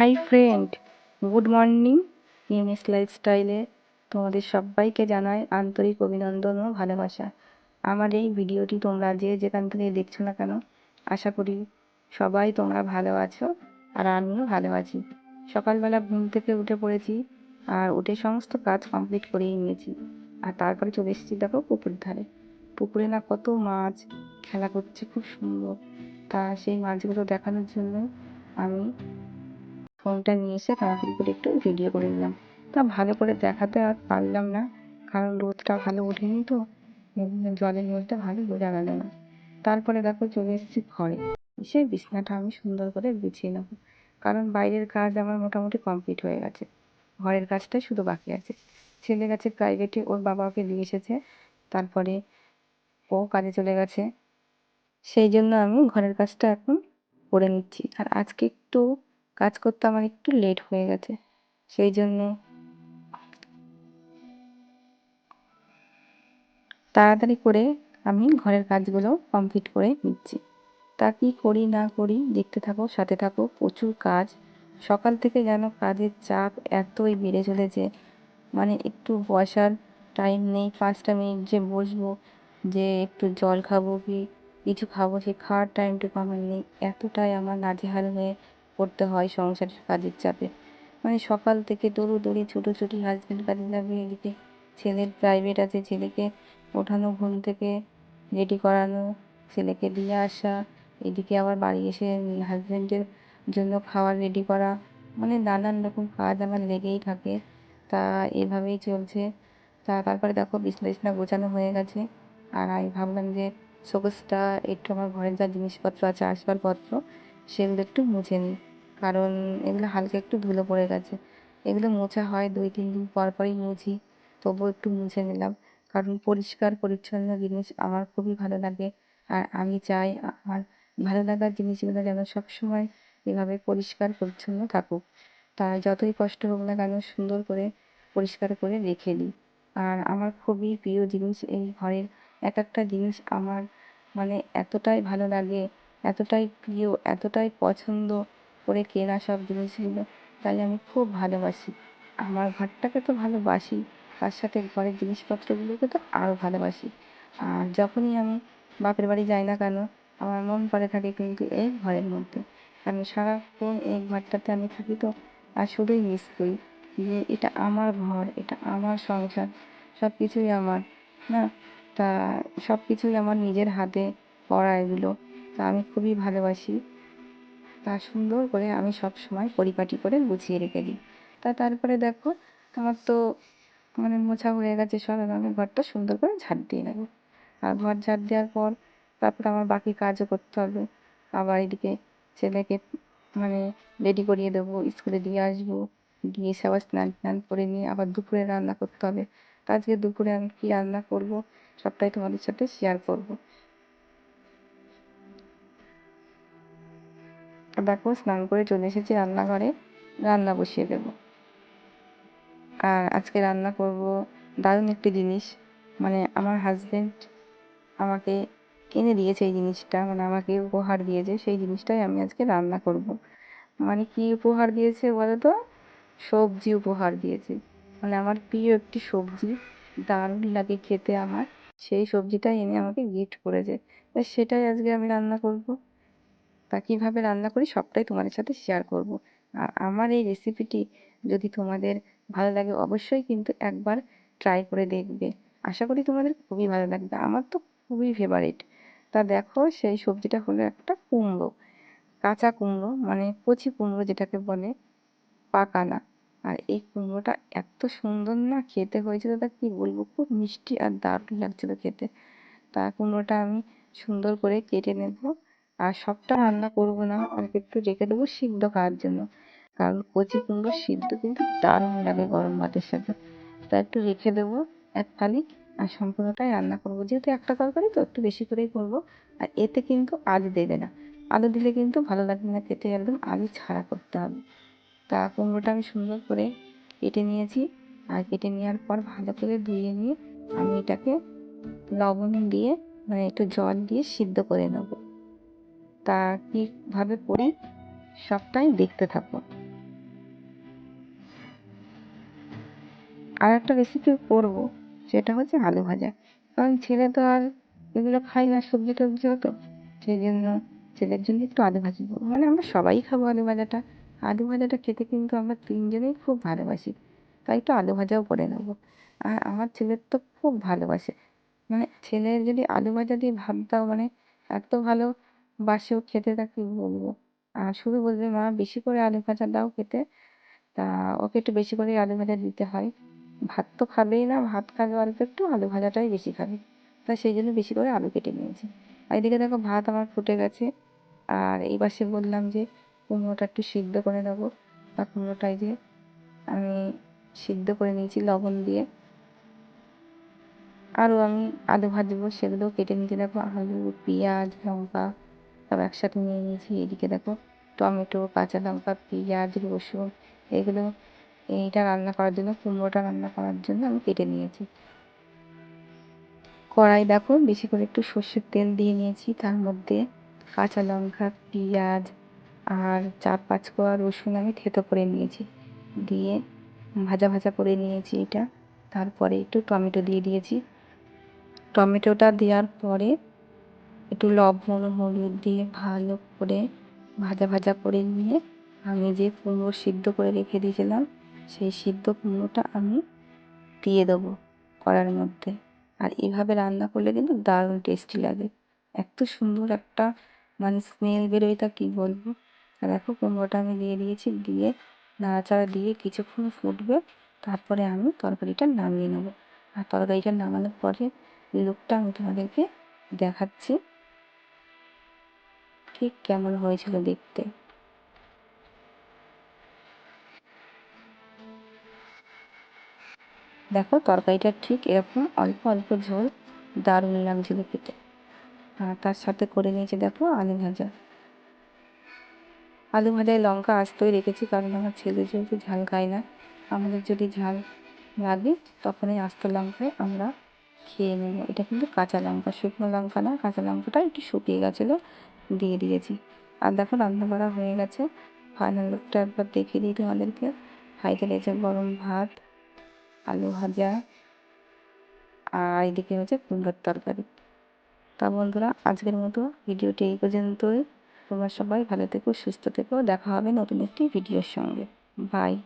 Hi friend good morning MS লাইফস্টাইলে তোমাদের সবাইকে জানাই আন্তরিক অভিনন্দন ও ভালোবাসা। আমার এই ভিডিওটি তোমরা যে যেখান থেকে দেখছ না কেন, আশা করি সবাই তোমরা ভালো আছো আর আমিও ভালো আছি। সকালবেলা ঘুম থেকে উঠে পড়েছি আর উঠে সমস্ত কাজ কমপ্লিট করেই নিয়েছি। আর তারপরে চলে এসেছি দেখো পুকুর ধারে। পুকুরে না কত মাছ খেলা করছে, খুব সুন্দর। তা সেই মাছগুলো দেখানোর জন্য আমি ফোনটা নিয়ে এসে তাড়াতাড়ি করে একটু ভিডিও করে নিলাম। তা ভালো করে দেখাতে আর পারলাম না, কারণ রোদটা ভালো ওঠেনি তো জলের মধ্যে ভালো বোঝা গেল না। তারপরে দেখো চলে এসেছি ঘরে। এসে বিছানাটা আমি সুন্দর করে বিছিয়ে নেব, কারণ বাইরের কাজ আমার মোটামুটি কমপ্লিট হয়ে গেছে। ঘরের কাজটাই শুধু বাকি আছে। ছেলে গেছে প্রাইভেটে ওর বাবা ওকে দিয়ে এসেছে, তারপরে ও কাজে চলে গেছে। সেই জন্য আমি ঘরের কাজটা এখন করে নিচ্ছি। আর আজকে একটু কাজ করতে আমার একটু লেট হয়ে গেছে। সেই জন্য তাড়াতাড়ি করে আমি ঘরের কাজগুলো কমপ্লিট করে নিচ্ছি। তা কি করি না করি দেখতে থাকো, সাথে থাকো, প্রচুর কাজ। সকাল থেকে যেন কাজের চাপ এতই বেড়ে চলেছে মানে একটু বসার টাইম নেই। পাঁচটা মিনিট যে বসবো, যে একটু জল খাব, কি কিছু খাব সে খাওয়ার টাইমটুকু আমার নেই। এতটাই আমার নাজেহাল হয়ে পড়তে হয় সংসারের কাজের চাপে। মানে সকাল থেকে দৌড়োদৌড়ি, ছুটোছুটি হাজবেন্ড কাজে যাবে, এদিকে ছেলের প্রাইভেট আছে, ছেলেকে ওঠানো, ঘুম থেকে রেডি করানো, ছেলেকে দিয়ে আসা, এদিকে আবার বাড়ি এসে হাজবেন্ডের জন্য খাবার রেডি করা। মানে নানান রকম কাজ আমার লেগেই থাকে। তা এভাবেই চলছে। তা তারপরে দেখো বিছনা টিছনা গোছানো হয়ে গেছে। আর আমি ভাবলাম যে শোকেসটা একটু আমার ঘরের যা জিনিসপত্র আছে, আসবাবপত্র সেগুলো একটু মুছে নিই। কারণ এগুলো হালকা একটু ধুলো পড়ে গেছে। এগুলো মোছা হয় দুই, তিন দিন পর পরই মুছি। তবুও একটু মুছে নিলাম। কারণ পরিষ্কার, পরিচ্ছন্ন জিনিস আমার খুবই ভালো লাগে। আর আমি চাই আমার ভালো লাগার জিনিসগুলো যেন সবসময় এভাবে পরিষ্কার, পরিচ্ছন্ন থাকুক। তাই যতই কষ্ট হোক না কেন সুন্দর করে পরিষ্কার করে রেখে দিই। আর আমার খুবই প্রিয় জিনিস এই ঘরের এক একটা জিনিস আমার মানে এতটাই ভালো লাগে এতটাই প্রিয়, এতটাই পছন্দ করে কেনা সব জিনিসগুলো, তাই আমি খুব ভালোবাসি। আমার ঘরটাকে তো ভালোবাসি, তার সাথে ঘরের জিনিসপত্রগুলোকে তো আরও ভালোবাসি। আর যখনই আমি বাপের বাড়ি যাই না কেন, আমার মন পড়ে থাকে কিন্তু এই ঘরের মধ্যে। কারণ সারাক্ষণ এই ঘরটাতে আমি থাকি তো, আর শুধুই মিস করি যে এটা আমার ঘর, এটা আমার সংসার সব কিছুই আমার, না? তা সব কিছুই আমার নিজের হাতে করা এগুলো। তা আমি খুবই ভালোবাসি। তা সুন্দর করে আমি সব সময় পরিপাটি করে গুছিয়ে রেখে দিই। তা তারপরে দেখো, আমার তো মানে মোছা হয়ে গেছে সব এবার আমি ঘরটা সুন্দর করে ঝাড় দিয়ে নেব। আর ঘর ঝাড় দেওয়ার পর তারপর আমার বাকি কাজও করতে হবে। আবার এদিকে ছেলেকে মানে রেডি করিয়ে দেবো, স্কুলে দিয়ে আসব, গিয়ে এসে আবার স্নান টান করে নিয়ে আবার দুপুরে রান্না করতে হবে। আজকে দুপুরে আমি কী রান্না করব, সবটাই তোমাদের সাথে শেয়ার করব। দেখো, স্নান করে চলে এসেছি রান্নাঘরে। রান্না বসিয়ে দেবো। আর আজকে রান্না করব দারুণ একটি জিনিস। মানে আমার হাজবেন্ড আমাকে কিনে দিয়েছে এই জিনিসটা মানে আমাকে উপহার দিয়েছে। সেই জিনিসটাই আমি আজকে রান্না করব। মানে কি উপহার দিয়েছে বলো তো সবজি উপহার দিয়েছে। মানে আমার প্রিয় একটি সবজি, দারুণ লাগে খেতে আমার। সেই সবজিটাই এনে আমাকে গিফট করেছে। সেটাই আজকে আমি রান্না করব। তা কীভাবে রান্না করি সবটাই তোমাদের সাথে শেয়ার করব। আর আমার এই রেসিপিটি যদি তোমাদের ভালো লাগে অবশ্যই কিন্তু একবার ট্রাই করে দেখবে। আশা করি তোমাদের খুবই ভালো লাগবে। আমার তো খুবই ফেভারিট তা দেখো সেই সবজিটা হলো একটা কুমড়ো, কাঁচা কুমড়ো মানে কচি কুমড়ো যেটাকে বলে পাকা না আর এই কুমড়োটা এত সুন্দর না খেতে হয়েছিল তা কী বলব? খুব মিষ্টি আর দারুণ লাগছিল খেতে। তা কুমড়োটা আমি সুন্দর করে কেটে নেব। আর সবটা রান্না করব না অল্প একটু রেখে দেবো সিদ্ধ খাওয়ার জন্য। কারণ কচি কুমড়ো সিদ্ধ কিন্তু দারুণ লাগে গরম ভাতের সাথে। তা একটু রেখে দেবো এক থালি আর সম্পূর্ণটাই রান্না করব। যেহেতু একটা তরকারি, তো একটু বেশি করেই করব। আর এতে কিন্তু আলু দেবে না। আলু দিলে কিন্তু ভালো লাগবে না খেতে, একদম আলু ছাড়া করতে হবে। তা কুমড়োটা আমি সুন্দর করে কেটে নিয়েছি। আর কেটে নেওয়ার পর ভালো করে ধুয়ে নিয়ে আমি এটাকে লবণ দিয়ে মানে একটু জল দিয়ে সিদ্ধ করে নেব। তা কীভাবে পড়ি সবটাই দেখতে থাকো আর একটা রেসিপি করব সেটা হচ্ছে আলু ভাজা। কারণ ছেলে তো আর এগুলো খায় না, সবজি টবজি হতো সেই জন্য ছেলের জন্য একটু আলু ভাজা করব মানে আমরা সবাই খাব আলু ভাজাটা। আলু ভাজাটা খেতে কিন্তু আমরা তিনজনেই খুব ভালোবাসি। তাই একটু আলু ভাজাও করে নেব। আর আমার ছেলের তো খুব ভালোবাসে। মানে ছেলের যদি আলু ভাজা দিয়ে ভাত দাও মানে এত ভালো বাসে ও খেতে তা কি বলব। আর শুধু বলবে, মা, বেশি করে আলু ভাজা দাও খেতে। তা ওকে একটু বেশি করে আলু ভাজা দিতে হয়। ভাত তো খাবেই না, ভাত খাবে অল্প একটু, আলু ভাজাটাই বেশি খাবে। তা সেই জন্য বেশি করে আলু কেটে নিয়েছি। আর এদিকে দেখো ভাত আমার ফুটে গেছে। আর এই পাশে বললাম যে, কুমড়োটা একটু সিদ্ধ করে নেব। বা কুমড়োটাই যে আমি সিদ্ধ করে নিয়েছি লবণ দিয়ে। আরও আমি আলু ভাজবো সেগুলো কেটে নিতে দেখো আলু, পেঁয়াজ, লঙ্কা সব একসাথে নিয়ে নিয়েছি, এদিকে দেখো টমেটো, কাঁচা লঙ্কা, পেঁয়াজ, রসুন, এগুলো এইটা রান্না করার জন্য, কুমড়োটা রান্না করার জন্য আমি কেটে নিয়েছি। কড়াই দেখো বেশি করে একটু সর্ষের তেল দিয়ে নিয়েছি, তার মধ্যে কাঁচা লঙ্কা, পেঁয়াজ আর চার পাঁচ কোয়া রসুন আমি থেতো করে নিয়েছি, দিয়ে ভাজা ভাজা করে নিয়েছি এটা। তারপরে একটু টমেটো দিয়ে দিয়েছি। টমেটোটা দেওয়ার পরে একটু লবণ হলুদ দিয়ে ভালো করে ভাজা ভাজা করে নিয়ে আমি যে কুমড়ো সিদ্ধ করে রেখে দিয়েছিলাম, সেই সিদ্ধ কুমড়োটা আমি দিয়ে দেবো কড়ার মধ্যে। আর এভাবে রান্না করলে কিন্তু দারুণ টেস্টি লাগে। এত সুন্দর একটা মানে স্মেল বেরোয় তা কী বলব? আর দেখো কুমড়োটা আমি দিয়ে দিয়েছি, দিয়ে নাড়াচাড়া দিয়ে কিছুক্ষণ ফুটবে, তারপরে আমি তরকারিটা নামিয়ে নেব। আর তরকারিটা নামানোর পরে লুকটা আমি তোমাদেরকে দেখাচ্ছি। ঠিক কেমন হয়েছিল দেখতে? দেখো, তরকারিটা ঠিক এরকম অল্প অল্প ঝোল দারুণ লাগছিল খেতে। আর তার সাথে করে নিয়েছি, দেখো, আলু ভাজা। আলু ভাজায় লঙ্কা আস্তই রেখেছি, কারণ আমার ছেলে যেহেতু ঝাল খায় না, আমাদের যদি ঝাল লাগে, তখনই আস্ত লঙ্কায় আমরা খেয়ে নেব। এটা কিন্তু কাঁচা লঙ্কা, শুকনো লঙ্কা না, কাঁচা লঙ্কাটা একটু শুকিয়ে গেছিল দিয়ে দিয়েছি। আর দেখো, রান্না করা হয়ে গেছে। ফাইনাল লুকটা একবার দেখিয়ে দিই তোমাদেরকে। হাইতে রয়েছে গরম ভাত, আলু ভাজা, আর এদিকে হচ্ছে কুমড়োর তরকারি। তা বন্ধুরা, আজকের মতো ভিডিওটি এই পর্যন্তই। তোমরা সবাই ভালো থেকো, সুস্থ থেকো। দেখা হবে নতুন একটি ভিডিওর সঙ্গে। বাই